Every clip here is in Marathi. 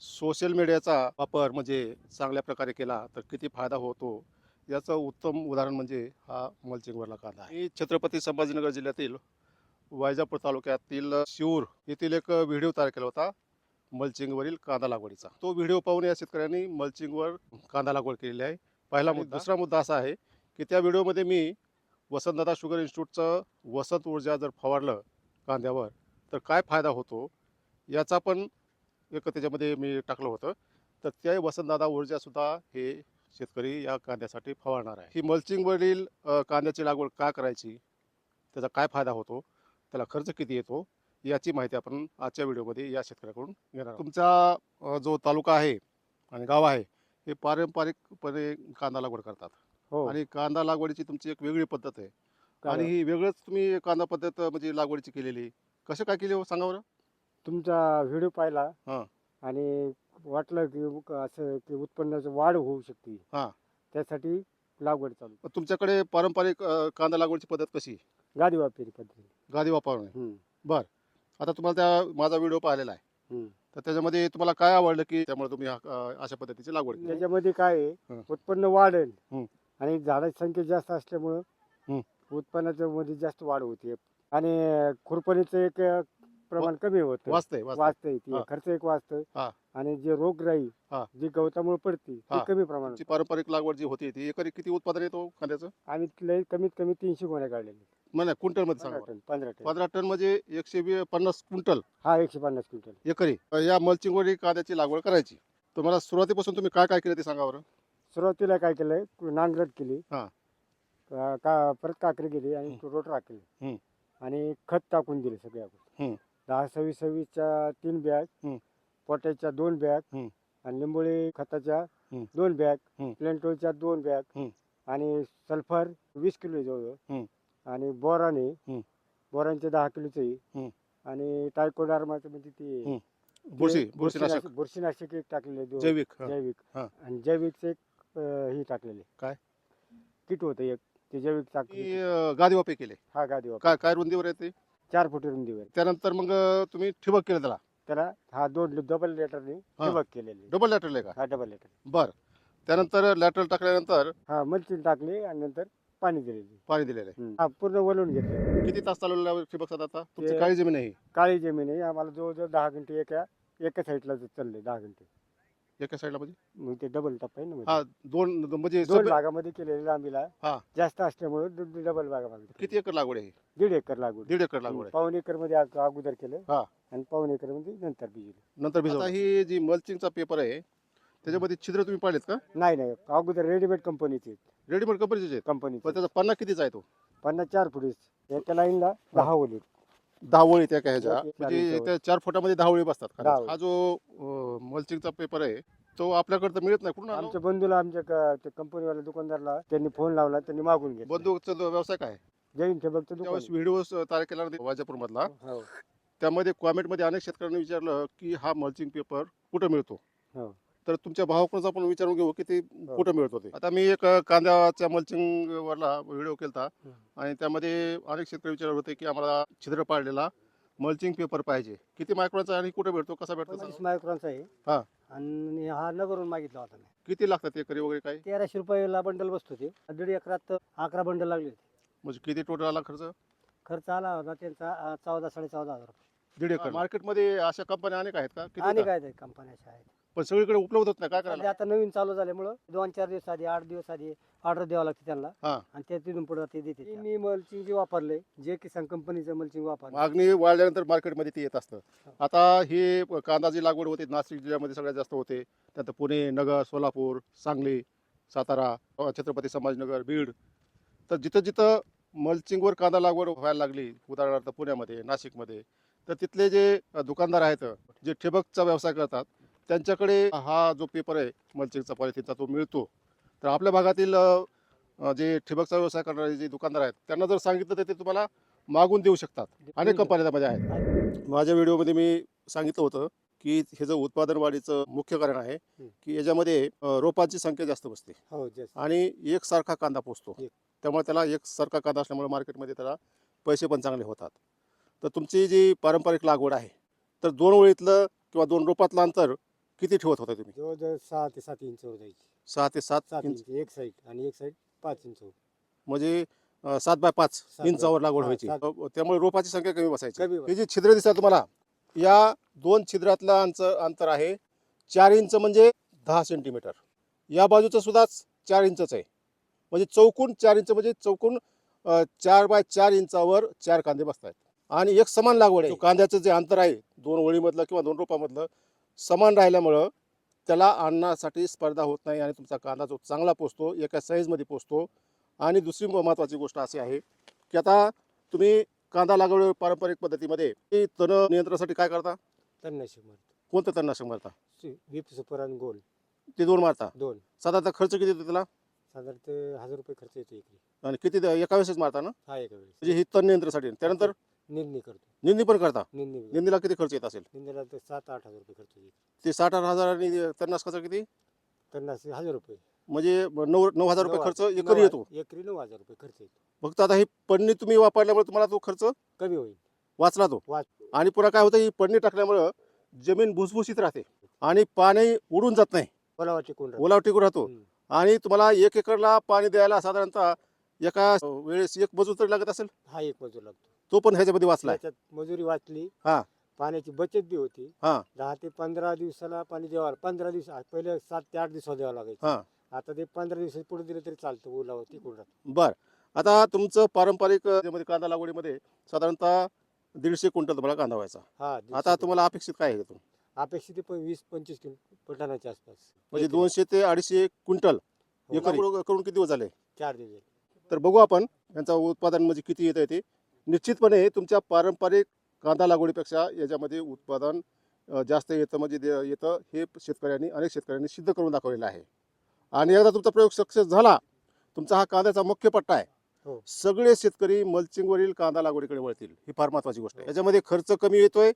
सोशल मीडियाचा वापर म्हणजे चांगल्या प्रकारे केला तर किती फायदा होतो? याचं उत्तम उदाहरण म्हणजे हा मल्चिंगवरला कांदा आहे. मी छत्रपती संभाजीनगर जिल्ह्यातील वैजापूर तालुक्यातील शिऊर येथील एक व्हिडिओ तयार केला होता मल्चिंगवरील कांदा लागवडीचा. तो व्हिडिओ पाहून या शेतकऱ्यांनी मल्चिंगवर कांदा लागवड केलेली आहे. पहिला मुद्दा दुसरा मुद्दा असा आहे की त्या व्हिडिओमध्ये मी वसंतदादा शुगर इन्स्टिट्यूटचं वसंत ऊर्जा जर फवारलं कांद्यावर तर काय फायदा होतो? याचा पण एक त्याच्यामध्ये मी टाकलं होतं. तर त्या वसंतदादा ऊर्जासुद्धा हे शेतकरी या कांद्यासाठी फवारणार आहे. ही मल्चिंगवरील कांद्याची लागवड का करायची? त्याचा काय फायदा होतो? त्याला खर्च किती येतो? याची माहिती आपण आजच्या व्हिडिओमध्ये या शेतकऱ्याकडून घेणार. तुमचा जो तालुका आहे आणि गाव आहे हे पारंपरिकपणे कांदा लागवड करतात. हो. आणि कांदा लागवडीची तुमची एक वेगळी पद्धत आहे. आणि ही वेगळंच तुम्ही कांदा पद्धत म्हणजे लागवडीची केलेली. कसं काय केली हो? सांगा बरं. तुमचा व्हिडिओ पाहिला हा. आणि वाटलं की असं की उत्पन्नाची वाढ होऊ शकते हा. त्यासाठी लागवड चालू मग तुमच्याकडे पारंपरिक अ, कांदा लागवडीची पद्धत कशी आहे? गादी वापेरी पद्धती गादी वापरणे हम्म, आता तुम्हाला त्या माझा व्हिडिओ पाहिलेला आहे हम्म. तर त्याच्यामध्ये तुम्हाला काय आवडलं की त्यामुळे तुम्ही हा- अ, अशा पद्धतीची लागवड केली त्याच्यामध्ये काय हं. आहे उत्पन्न वाढेल हं. आणि झाडाची संख्या जास्त असल्यामुळं हं. उत्पन्नाच्या मध्ये जास्त वाढ होते आणि खुरपणीचं एक प्रमाण कमी होतं वाचतंय वाचतंय ती हा. खर्च एक वाचतोय हा. आणि जे रोगराई हा. जी गवतामुळे पडते ती. कमी प्रमाणात पारंपरिक लागवड जी होती ती एकरी किती उत्पादन येतो कांद्याचं आम्ही लय कमीत कमी तीनशे गोण्या काढलेल्या नाही क्विंटलमध्ये पंधरा. टन पंधरा टन पंधरा टन म्हणजे एकशे वी- पन्नास क्विंटल हा एकशे पन्नास क्विंटल एकरी या मल्चिंगवरील कांद्याची लागवड करायची तुम्हाला सुरुवातीपासून तुम्ही काय काय केलं ते सांगा बरं सुरुवातीला काय केलंय नांगरट केली हा. का का- परत काकरी केली आणि हं. रोटर केली हं. आणि खत टाकून दिले सगळे हं. दहा सव्वीस सव्वीसच्या तीन बॅग. पोट्याच्या दोन बॅग. आणि लिंबोळी खताच्या. दोन बॅग. प्लेंटोच्या दोन बॅग. आणि सल्फर वीस किलो जवळ. आणि बोराने. बोरांचे दहा किलोचे. आणि टायकोडार्माचं म्हणजे ते. बुरशी ते बुरशीनाशक बुरशीनाशक एक टाकलेले जैविक. जैविक हा. आणि जैविकचं एक हे टाकलेले काय? किट होतं एक ते जैविक टाकले अ, गादी वापे केले हा गादी वापर. काय काय रुंदीवर येते चार फुटी रुंदीवर त्यानंतर मग अ, तुम्ही ठिबक केलं त्याला? त्याला हा दोन डबल लेटरने हा. ठिबक केलेले. डबल लॅटरल का? हा डबल लेटर बर. त्यानंतर लॅटरल टाकल्यानंतर? हा मल्चिंग टाकले आणि नंतर पाणी दिलेले. पाणी दिलेलं आहे. हा पूर्ण वळून घेतले. किती तास चालवलेला ठिबक साधा आता? तुमची ते- काळी जमीन आहे ही. काळी जमीन आहे. आम्हाला जवळजवळ दहा घंटे एका एका साईडला चालले दहा घंटे. एका साईडला म्हणजे मग ते डबल टप्पा आहे ना हा. दोन म्हणजे दोन सगळे- भागामध्ये केलेले लांबीला हा. जास्त असल्यामुळे डबल भागामध्ये किती एकर लागवड आहे? दीड एकर लागवड. दीड एकर लागवड आहे. पाऊन एकरमध्ये अग- अगोदर केलं हा. आणि पाऊन एकरमध्ये नंतर भिजलं नंतर भिजवलं. आता ही जी मल्चिंगचा पेपर आहे त्याच्यामध्ये छिद्र तुम्ही पाहिलेत का? नाही नाही. अगोदर रेडीमेड कंपनीचे रेडीमेड कंपनीचे आहेत. कंपनीचे पण त्याचा पन्ना कितीचा आहे तो? पन्नास चार फुटीस एका लाईनला दहा ओली दहा ओळी त्या ह्याच्या. म्हणजे त्या चार फुटामध्ये दहा ओळी बसतात. हा जो मल्चिंगचा पेपर आहे तो आपल्याकडे तर मिळत नाही. कुठून आणलो? आमच्या बंधूला आमच्या कंपनीवाल्या दुकानदारला त्यांनी फोन लावला त्यांनी मागून घेतलं. बंदूकचा जो व्यवसाय काय? जैन ठेबकचं दुकान. त्यावेळेस व्हिडिओ तयार केला वाजापूर मधला हो त्यामध्ये कॉमेंटमध्ये अनेक शेतकऱ्यांनी विचारलं की हा मल्चिंग पेपर कुठं मिळतो? हो. तर तुमच्या भावाकडून आपण विचारून घेऊ की ते कुठं मिळतो ते आता मी एक कांद्याच्या मल्चिंग वरला व्हिडिओ केलता. हं. आणि त्यामध्ये अनेक शेतकरी विचारत होते की आम्हाला छिद्र पाडलेला मल्चिंग पेपर पाहिजे. किती मायक्रोनचा आणि कुठे भेटतो कसा भेटतो मायक्रॉनचा आहे. हा. आणि हा नगरून मागितला होता मी. किती लागतात एकरी वगैरे काय तेराशे रुपयाला बंडल बसतो ते दीड एकरात अकरा बंडल लागले होते. म्हणजे किती टोटल आला खर्च? खर्च आला होता त्यांचा चौदा साडे चौदा हजार रुपये. दीड एकर. मार्केटमध्ये अशा कंपन्या अनेक आहेत का? किती आणि का? काय ते कंपन्याच्या आहेत. पण सगळीकडे उपलब्ध होत नाही काय करायला? आता नवीन चालू झाल्यामुळं दोन चार दिवस आधी आठ दिवस आधी ऑर्डर द्यावं लागते त्यांना. हा. आणि त्या तिथून पुढे ते देते मी मल्चिंग जे वापरले जे किसान कंपनीचं मल्चिंग वापरलं मागणी वाढल्यानंतर मार्केटमध्ये ते येत असतं. आता ही कांदाची लागवड होते नाशिक जिल्ह्यामध्ये सगळ्यात जास्त होते. त्यानंतर पुणे नगर सोलापूर सांगली सातारा छत्रपती संभाजीनगर बीड. तर जिथं जिथं मल्चिंगवर कांदा लागवड व्हायला लागली उदाहरणार्थ पुण्यामध्ये नाशिकमध्ये तर तिथले जे दुकानदार आहेत जे ठिबकचा व्यवसाय करतात त्यांच्याकडे हा जो पेपर आहे मल्चिंगचा पॉलिथिनचा तो मिळतो. तर आपल्या भागातील जे ठिबकचा व्यवसाय करणारे जे दुकानदार आहेत त्यांना जर सांगितलं तर ते तुम्हाला मागून देऊ शकतात. अनेक कंपन्या त्यामध्ये आहेत. माझ्या व्हिडिओमध्ये मी सांगितलं होतं की हे जे उत्पादन वाढीचं मुख्य कारण आहे. की याच्यामध्ये रोपांची संख्या जास्त बसते. हो. आणि एकसारखा कांदा पोचतो. त्यामुळे त्याला एकसारखा कांदा असल्यामुळे मार्केटमध्ये त्याला पैसे पण चांगले होतात. तर तुमची जी पारंपरिक लागवड आहे तर दोन ओळीतलं किंवा दोन रोपातलं अंतर किती ठेवत होता तुम्ही? जवळजवळ सहा ते सात इंचवर जायची. सहा ते सात सात इंच. इंच एक साईड आणि एक साईड पाच इंचवर म्हणजे अं, सात बाय पाच बाय- इंचावर लागवड हा, व्हायची. सात- अं, त्यामुळे रोपाची संख्या कमी बसायची. कमी हे जे छिद्र दिसतात तुम्हाला या दोन छिद्रातलं अंतर अंतर आहे चार इंच म्हणजे दहा सेंटीमीटर या बाजूचं सुद्धा चार इंचच आहे. म्हणजे चौकून चार इंच म्हणजे चौकून अं, चार बाय चार इंचावर चार कांदे बसतात आणि एक समान लागवड आहे. कांद्याचं जे अंतर आहे दोन ओळीमधलं किंवा दोन रोपामधलं समान राहिल्यामुळं त्याला आणण्यासाठी स्पर्धा होत नाही आणि तुमचा कांदा जो चांगला पोचतो एका साईजमध्ये पोचतो. आणि दुसरी महत्त्वाची गोष्ट अशी आहे की आता तुम्ही कांदा लागवड पारंपरिक पद्धतीमध्ये तण नियंत्रणासाठी काय करता? तणनाशक मारतो. कोणतं तणनाशक मारता? वीप सुपर आणि गोल ते दोन मारता? दोन. साधारणतः खर्च किती येतो त्याला? साधारणतः हजार रुपये खर्च येतो एकरी. आणि किती एका वेळेस मारता ना? हा एका वेळेस. म्हणजे ही तण नियंत्रणासाठी. त्यानंतर निंदणी करतो. निंदी पण करता? निंदणी निंदीला किती खर्च येत असेल? निंदीला तर सात आठ हजार रुपये खर्च येतो ते साठ आठ हजार आणि तणनाशकाचा किती? तणनाशक हजार रुपये. म्हणजे नऊ नऊ हजार रुपये नऊ खर्च हजार- एकरी नऊ येतो. हजार- एकरी नऊ हजार रुपये खर्च येतो. फक्त आता ही पडणी तुम्ही वापरल्यामुळे तुम्हाला तो खर्च कमी होईल. वाचला तो. वाच. आणि पुन्हा काय होतं ही पडणी टाकल्यामुळं जमीन भुसभुशीत राहते आणि पाणी उडून जात नाही. बोलावा टिकून राहतो. ओलाव टिकून राहतो. हम्म. आणि तुम्हाला एक एकरला पाणी द्यायला साधारणतः एका वेळेस एक मजूर तरी लागत असेल? हा एक मजूर लागतो. तो पण ह्याच्यामध्ये वाचलाय त्याच्यात मजुरी वाचली हा. पाण्याची बचत बी होती हा. दहा ते पंधरा दिवसाला पाणी द्यावं पंधरा दिवस पहिले सात ते आठ दिवसाला द्यावं लागायचं हा. आता ते पंधरा दिवस पुढे दिलं तरी चालतं टिकून राहतं बर आता तुमचं पारंपरिक अ, कांदा लागवडीमध्ये साधारणतः दीडशे क्विंटल तुम्हाला कांदा व्हायचा हा आता. तुम्हाला अपेक्षित काय आहे? अपेक्षित पण वीस पंचवीस किलो टनाच्या आसपास म्हणजे एकरी. दोनशे ते अडीचशे क्विंटल हो, करून किती दिवस झाले चार दिवस झाले. तर बघू आपण यांचं उत्पादन म्हणजे किती येतं ते निश्चितपणे तुमच्या पारंपरिक कांदा लागवडीपेक्षा याच्यामध्ये उत्पादन जास्त येतं म्हणजे दे- येतं हे शेतकऱ्यांनी अनेक शेतकऱ्यांनी सिद्ध करून दाखवलेलं आहे आणि एकदा तुमचा प्रयोग सक्सेस झाला तुमचा हा कांद्याचा मुख्य पट्टा आहे हो. सगळे शेतकरी मल्चिंगवरील कांदा लागवडीकडे वळतील ही फार महत्वाची गोष्ट आहे हो. याच्यामध्ये खर्च कमी येतोय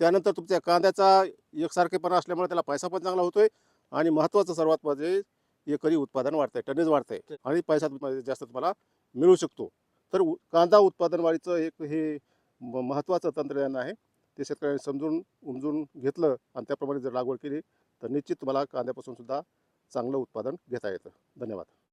त्यानंतर तुमच्या कांद्याचा एकसारखेपणा असल्यामुळे त्याला पैसा पण चांगला होतोय आणि महत्त्वाचं सर्वात म्हणजे एकरी उत्पादन वाढतंय टनेज वाढतंय आणि पैसा जास्त तुम्हाला मिळू शकतो तर कांदा उत्पादन वाढीचं एक हे म- महत्त्वाचं तंत्रज्ञान आहे. ते शेतकऱ्यांनी समजून उमजून घेतलं आणि त्याप्रमाणे जर लागवड केली तर निश्चित तुम्हाला कांद्यापासून सुद्धा चांगलं उत्पादन घेता येतं. धन्यवाद.